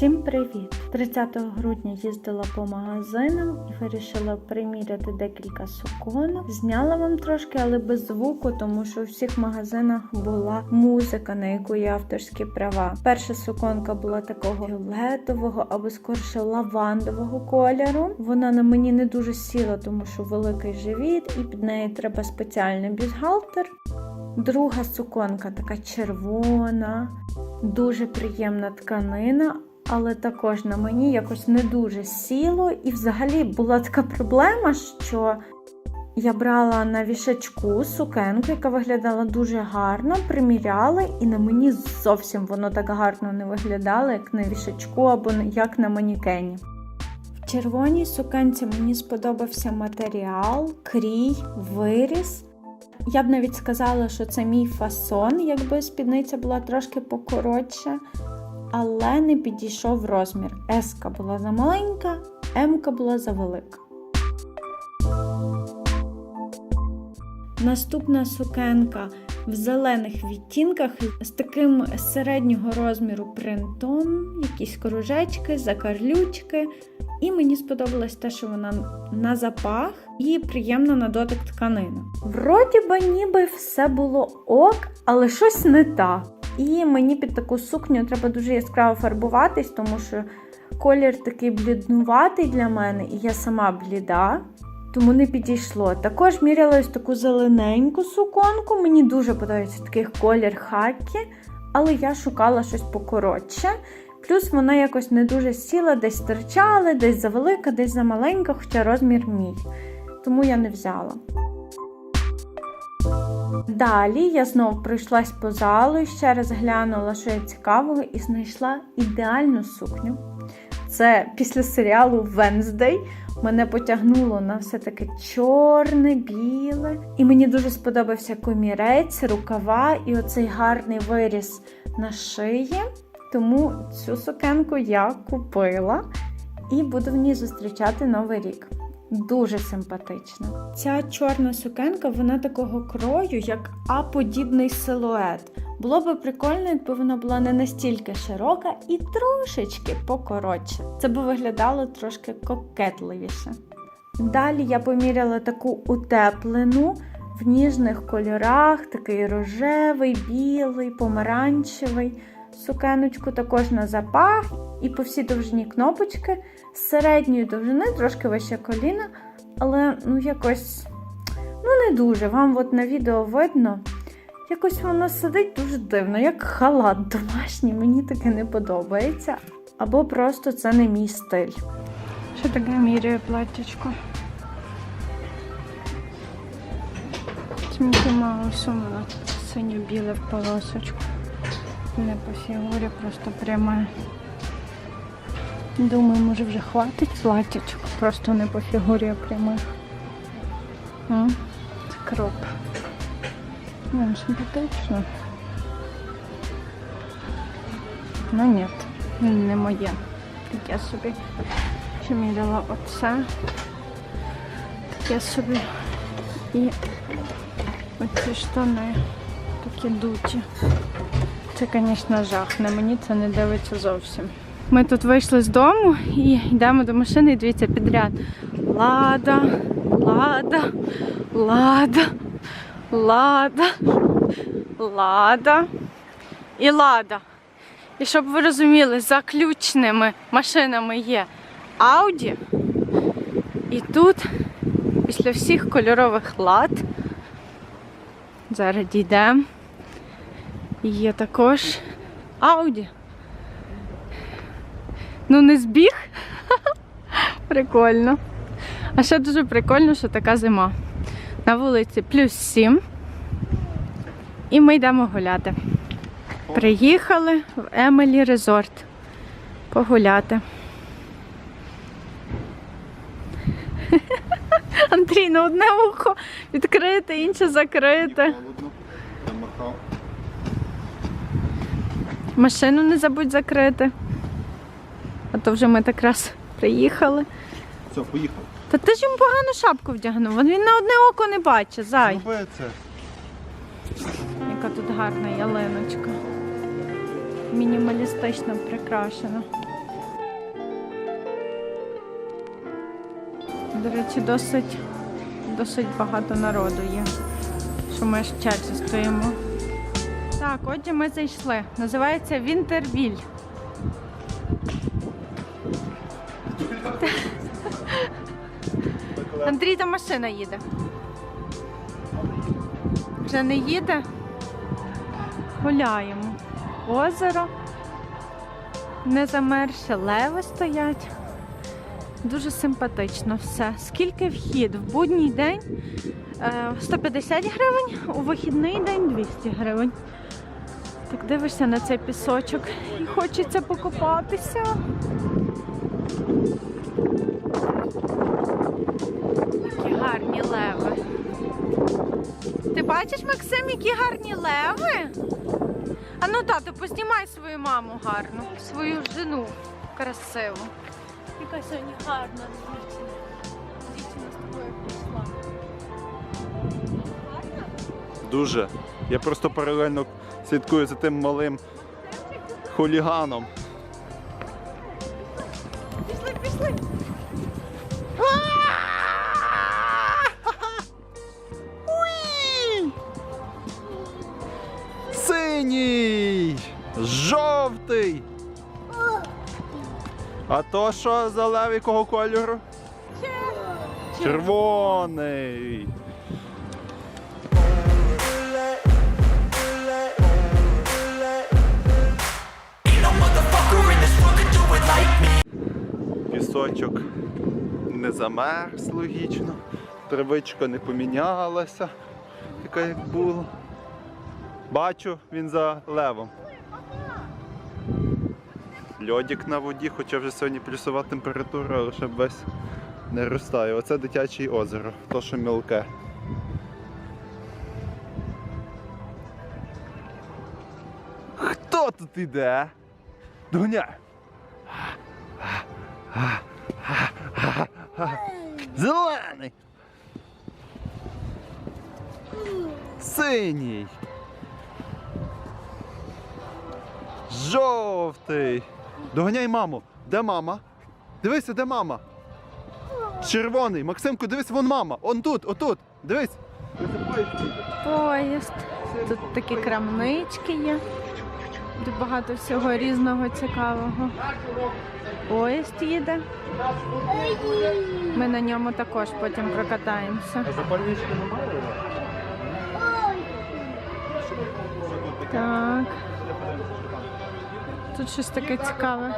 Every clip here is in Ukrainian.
Всім привіт! 30 грудня їздила по магазинам і вирішила приміряти декілька суконок. Зняла вам трошки, але без звуку, тому що у всіх магазинах була музика, на яку є авторські права. Перша суконка була такого фіолетового або скорше лавандового кольору. Вона на мені не дуже сіла, тому що великий живіт, і під неї треба спеціальний бюстгальтер. Друга суконка така червона, дуже приємна тканина, але також на мені якось не дуже сіло. І взагалі була така проблема, що я брала на вішачку сукенку, яка виглядала дуже гарно, приміряла, і на мені зовсім воно так гарно не виглядало, як на вішачку або як на манікені. В червоній сукенці мені сподобався матеріал, крій, виріс. Я б навіть сказала, що це мій фасон, якби спідниця була трошки покоротша, але не підійшов розмір. Еска була замаленька, М-ка була завелика. Наступна сукенка в зелених відтінках з таким середнього розміру принтом, якісь кружечки, закарлючки. І мені сподобалось те, що вона на запах і приємна на дотик тканина. Вроді би, ніби все було ок, але щось не так. І мені під таку сукню треба дуже яскраво фарбуватись, тому що колір такий бліднуватий для мене, і я сама бліда. Тому не підійшло. Також міряла ось таку зелененьку суконку. Мені дуже подобається такий колір хакі, але я шукала щось покоротше. Плюс вона якось не дуже сіла, десь стирчала, десь завелика, десь замаленька, хоча розмір мій. Тому я не взяла. Далі я знову пройшлась по залу і ще раз глянула, що є цікавого, і знайшла ідеальну сукню. Це після серіалу Wednesday мене потягнуло на все таке чорне, біле. І мені дуже сподобався комірець, рукава і оцей гарний виріс на шиї. Тому цю сукенку я купила і буду в ній зустрічати новий рік. Дуже симпатична. Ця чорна сукенка, вона такого крою, як А-подібний силует. Було би прикольно, якби вона була не настільки широка і трошечки покоротше. Це би виглядало трошки кокетливіше. Далі я поміряла таку утеплену в ніжних кольорах, такий рожевий, білий, помаранчевий. Сукеночку також на запах і по всій довжині кнопочки середньої довжини, трошки вище коліна, але ну якось ну не дуже. Вам от на відео видно. Якось воно сидить дуже дивно, як халат домашній, мені таке не подобається. Або просто це не мій стиль. Що таке міряє платтячко? Мікі Маусом воно синьо-біле в полосочку. Не по фігурі, просто пряме. Думаю, може вже хватить платтячок, просто не по фігурі, прямих. М? Це кроп. Ну, симпатично. Ну ні, не моє. Таке собі. Ще міряла оце. Таке собі. І оці штани такі дуті. Це, звісно, жах. На мені це не дивиться зовсім. Ми тут вийшли з дому і йдемо до машини і дивіться підряд. Лада, лада, лада, лада, лада і лада. І щоб ви розуміли, заключними машинами є Audi. І тут після всіх кольорових лад зараз дійдемо. Є також Ауді. Ну, не збіг. Прикольно. А ще дуже прикольно, що така зима. На вулиці плюс 7. І ми йдемо гуляти. Приїхали в Емелі Резорт погуляти. Андрій, ну одне вухо відкрите, інше закрите. Машину не забудь закрити. А то вже ми так раз приїхали. Все, поїхав. Та ти ж йому погану шапку вдягнув. Він на одне око не бачить, зай. Це. Яка тут гарна ялиночка. Мінімалістично прикрашена. До речі, досить досить багато народу є, що ми ж в черзі стоїмо. Так, отже, ми зайшли. Називається Вінтервіль. Андрій, там машина їде. Вже не їде. Гуляємо. Озеро. Не замерзше, леви стоять. Дуже симпатично все. Скільки вхід? В будній день е, 150 гривень, у вихідний день 200 гривень. Так дивишся на цей пісочок і хочеться покупатися. Гарні леви. Ти бачиш, Максим, які гарні леви? А ну тату, познімай свою маму гарну, свою жену красиву. Яка сьогодні гарна дівчина. Дівчина з тобою прийшла. Гарна? Дуже. Я просто паралельно слідкую за тим малим хуліганом. А то що за лев якого кольору? Червоний! Пісочок не замерз логічно, травичка не помінялася, така як була. Бачу, він за левом. Льодик на воді, хоча вже сьогодні плюсова температура, але ще весь не розтає. Оце дитяче озеро, то що мілке. Хто тут іде? Доня! Зелений! Синій! Жовтий! Доганяй маму! Де мама? Дивися, де мама? Червоний! Максимку, дивись, вон мама! Он тут, отут! Дивись! Поїзд. Тут такі крамнички є. Тут багато всього різного цікавого. Поїзд їде. Ми на ньому також потім прокатаємося. запальнички немає? Так. Тут щось таке цікаве.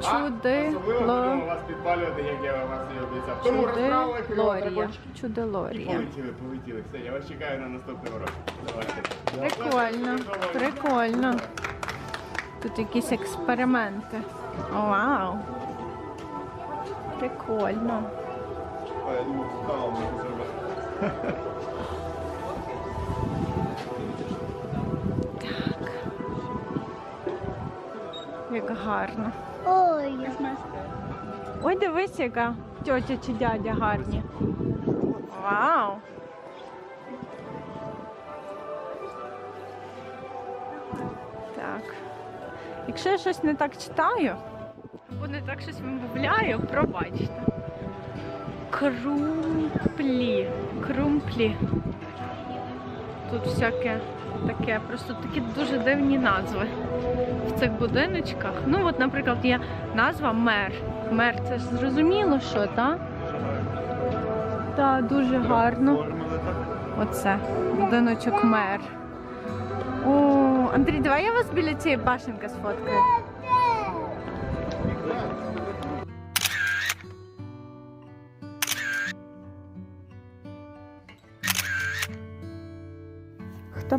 Чуди вас підпалювати, як я вас і обіцяв. Тому розправили Чуди лорія. Полетіли, полетіли. Все, я вас чекаю на наступному році. Давайте. Прикольно, прикольно. Тут якісь експерименти. Вау. Прикольно. Я можна зробити. Гарно. Ой, Ой, дивись, яка тьотя чи дядя гарні. Вау! Так. Якщо я щось не так читаю, або не так щось вимовляю, пробачте. Крумплі. Крумплі. Тут всяке таке, просто такі дуже дивні назви в цих будиночках. Ну, от, наприклад, є назва мер. Мер це ж зрозуміло, що, так? Так, дуже гарно. Оце будиночок мер. О, Андрій, давай я вас біля цієї башенки сфоткаю.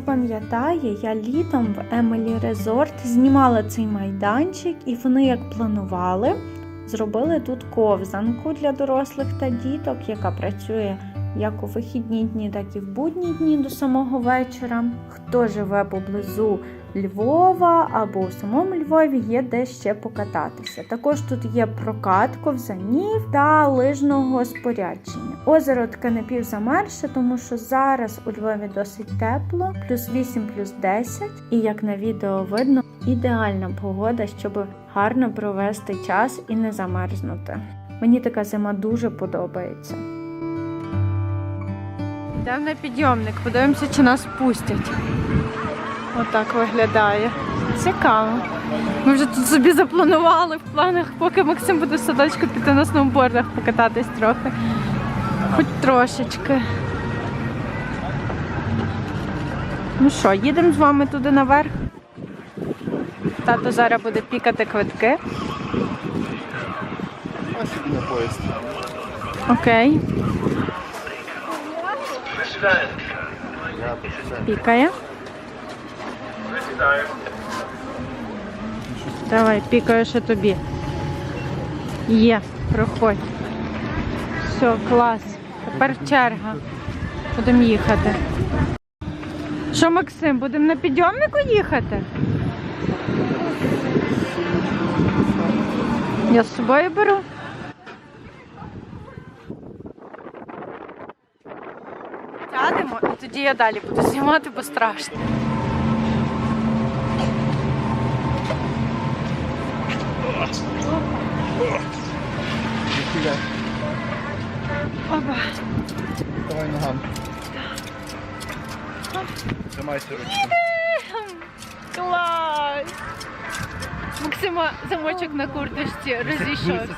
Хто пам'ятає, я літом в Емелі Резорт знімала цей майданчик, і вони як планували, зробили тут ковзанку для дорослих та діток, яка працює як у вихідні дні, так і в будні дні до самого вечора. Хто живе поблизу Львова або у самому Львові, є де ще покататися. Також тут є прокат ковзанів та лижного спорядження. Озеро таке напівзамерше, тому що зараз у Львові досить тепло, плюс 8, плюс 10. І як на відео видно, ідеальна погода, щоб гарно провести час і не замерзнути. Мені така зима дуже подобається. Йдемо на підйомник, подивимося, чи нас пустять. Отак виглядає. Цікаво. Ми вже тут собі запланували в планах, поки Максим буде в садочку піти на сноубордах покататись трохи. Хоч трошечки. Ну що, їдемо з вами туди наверх. Тато зараз буде пікати квитки. Ось на поїзд. Окей, пікає. Давай, пікаю ще тобі. Є, проходь. Все, клас. Тепер черга. Будемо їхати. Що, Максим, будемо на підйомнику їхати? Я з собою беру. тоді я далі буду знімати, бо страшно. Опа. Давай ногам. Тримайся ручку. Клас! Максима замочок на курточці розійшовся.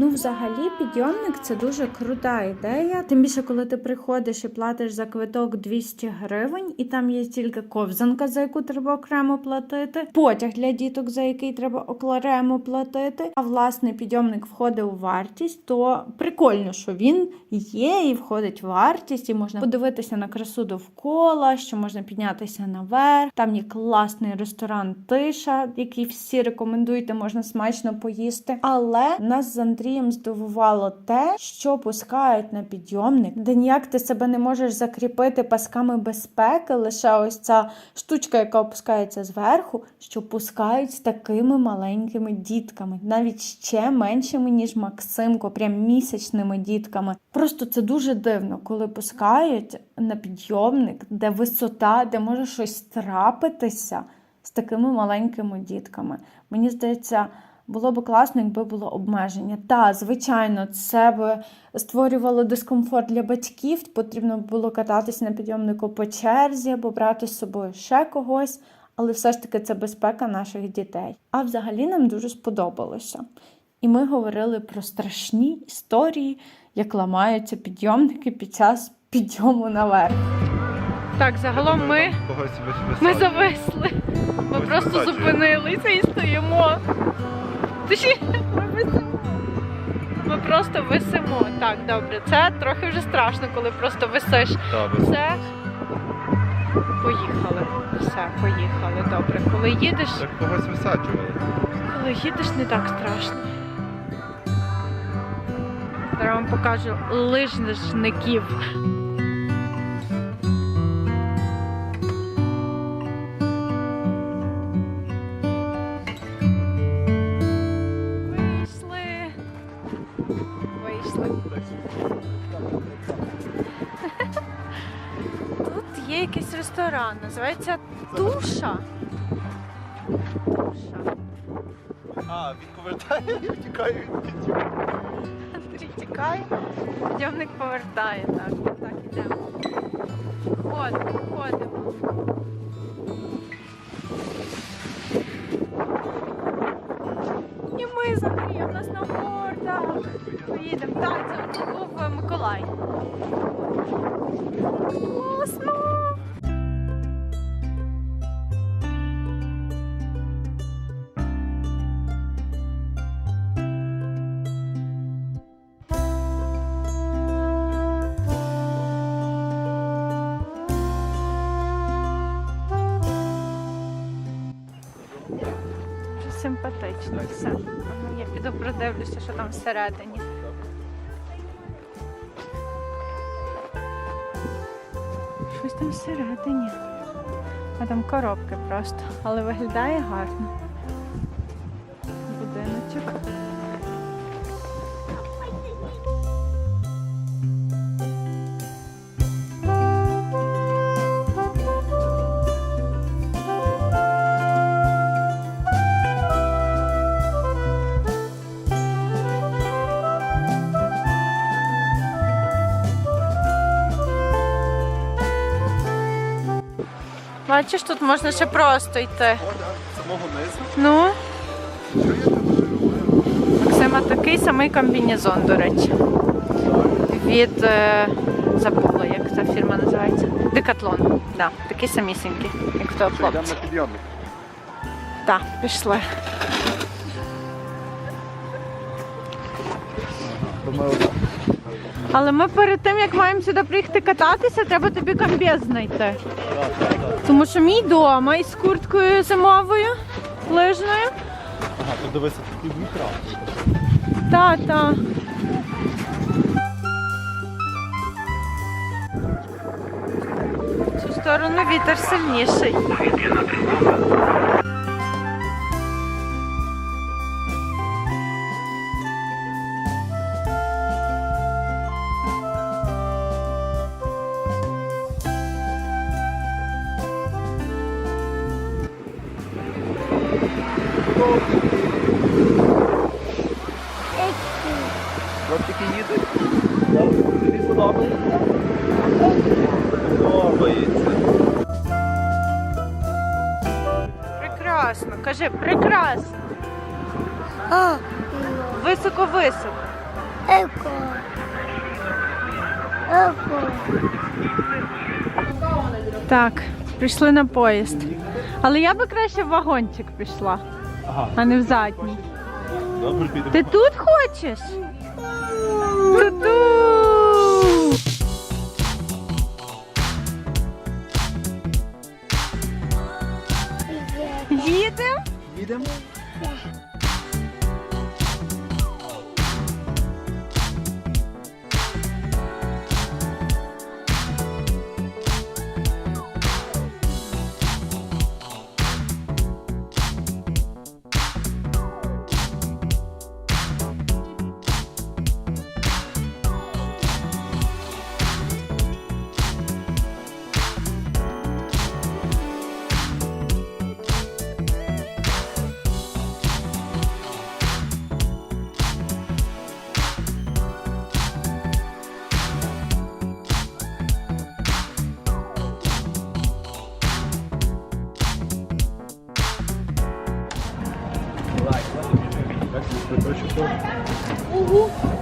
Ну, взагалі, підйомник це дуже крута ідея. Тим більше, коли ти приходиш і платиш за квиток 200 гривень, і там є тільки ковзанка, за яку треба окремо платити, потяг для діток, за який треба окремо платити. А власне підйомник входить у вартість, то прикольно, що він є і входить в вартість, і можна подивитися на красу довкола, що можна піднятися наверх. Там є класний ресторан Тиша, який всі рекомендують, де можна смачно поїсти. Але нас з Андрієм здивувало те, що пускають на підйомник, де ніяк ти себе не можеш закріпити пасками безпеки. Лише ось ця штучка, яка опускається зверху, що пускають з такими маленькими дітками, навіть ще меншими, ніж Максимко, прям місячними дітками. Просто це дуже дивно, коли пускають на підйомник, де висота, де може щось трапитися з такими маленькими дітками. Мені здається, було б класно, якби було обмеження. Та, звичайно, це б створювало дискомфорт для батьків. Потрібно було кататися на підйомнику по черзі або брати з собою ще когось, але все ж таки це безпека наших дітей. А взагалі нам дуже сподобалося. І ми говорили про страшні історії, як ламаються підйомники під час підйому наверх. Так, загалом ми ми зависли. Ми просто зупинилися і стоїмо. Точніше, ми висимо. Ми просто висимо. Так, добре. Це трохи вже страшно, коли просто висиш. Так, вис- Це поїхали. Все, поїхали. Добре. Коли їдеш, Так когось висаджували. коли їдеш, не так страшно. Зараз вам покажу лижників. Ресторан, називається Туша. Туша. А, він повертає і втікає від підйому. Андрій тікає, підйомник повертає. Так, так, ідемо. Ходимо, ходимо. І ми з Андрієм на сноубордах. Поїдемо. Так, це був Миколай. Класно! Піду що там всередині. Щось там всередині. А там коробки просто. Але виглядає гарно. Бачиш, тут можна ще просто йти. Самого низу. Ну? Максима такий самий комбінезон, до речі. Від е, забула, як ця фірма називається. Декатлон. Да, такий самісінький, як в того хлопця. Так, пішли. Але ми перед тим, як маємо сюди приїхати кататися, треба тобі комбез знайти. Тому що мій дома із курткою зимовою, лижною. Ага, тут дивися, такий вітрав. Та, та. В цю сторону вітер сильніший. Хлопчики їдуть? Тобі подобається? Подобається. Прекрасно, кажи, прекрасно. Високо-високо. Еко. Еко. Так, прийшли на поїзд. Але я би краще в вагончик пішла, Ага, а не в задній. добре підемо. Ти тут хочеш? Ту-ту! Їдемо? Їдемо? 오호.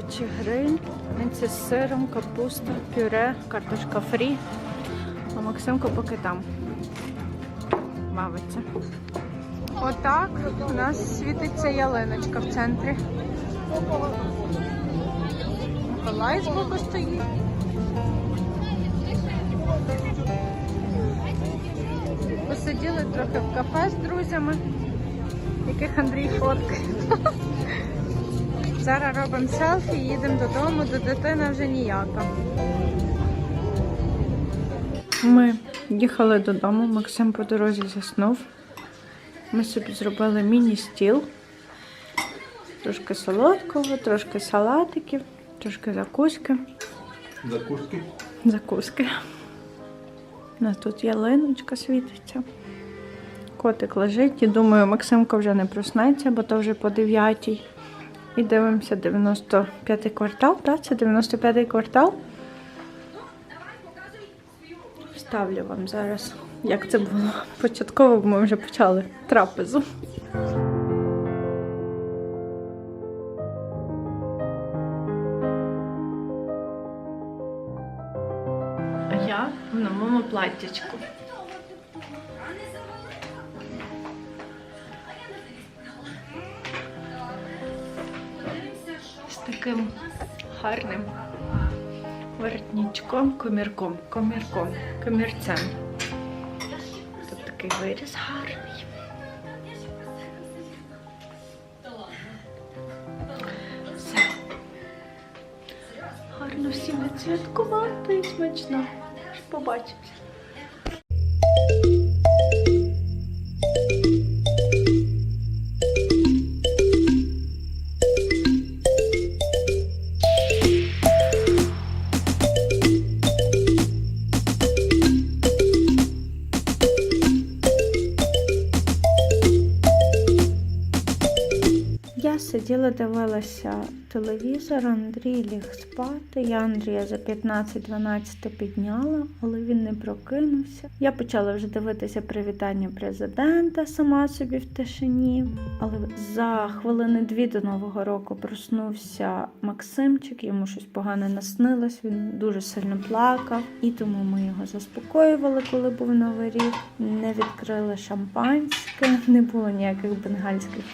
Овочі гриль, це з сиром, капуста, пюре, картошка фрі. А Максимко поки там бавиться. Отак у нас світиться ялиночка в центрі. Миколай збоку стоїть. Посиділи трохи в кафе з друзями, яких Андрій фоткає. Зараз робимо селфі, їдемо додому, до дитини вже ніяка. Ми їхали додому, Максим по дорозі заснув. Ми собі зробили міні-стіл. Трошки солодкого, трошки салатиків, трошки закуски. Закуски. Закуски. У нас тут ялиночка світиться. Котик лежить і думаю, Максимко вже не проснеться, бо то вже по 9. І дивимося 95-й квартал, так? Це 95-й квартал. Вставлю вам зараз, як це було. Початково бо ми вже почали трапезу. Я в новому платтячку. Гарним воротничком, комірком, комірком, комірцем. Тут такий виріз гарний. Все. Гарно всім відсвяткувати і смачно. Побачимося. Я сиділа, дивилася телевізор, Андрій ліг спати. Я Андрія за 15-12 підняла, але він не прокинувся. Я почала вже дивитися привітання президента сама собі в тишині. Але за хвилини дві до Нового року проснувся Максимчик, йому щось погане наснилось, він дуже сильно плакав, і тому ми його заспокоювали, коли був новий рік. Не відкрили шампанське, не було ніяких бенгальських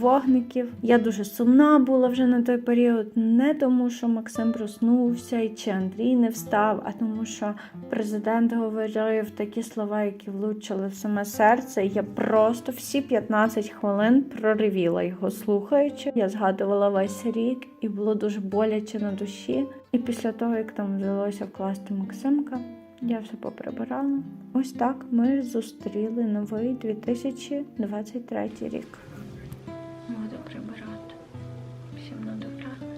вогників. Я дуже сумна була вже на той період, не тому, що Максим проснувся і чи Андрій не встав, а тому, що президент говорив такі слова, які влучили в саме серце. Я просто всі 15 хвилин проривіла його слухаючи. Я згадувала весь рік, і було дуже боляче на душі. І після того, як там вдалося вкласти Максимка, я все поприбирала. Ось так ми зустріли новий 2023 рік. Буду прибирати. voneinander ab.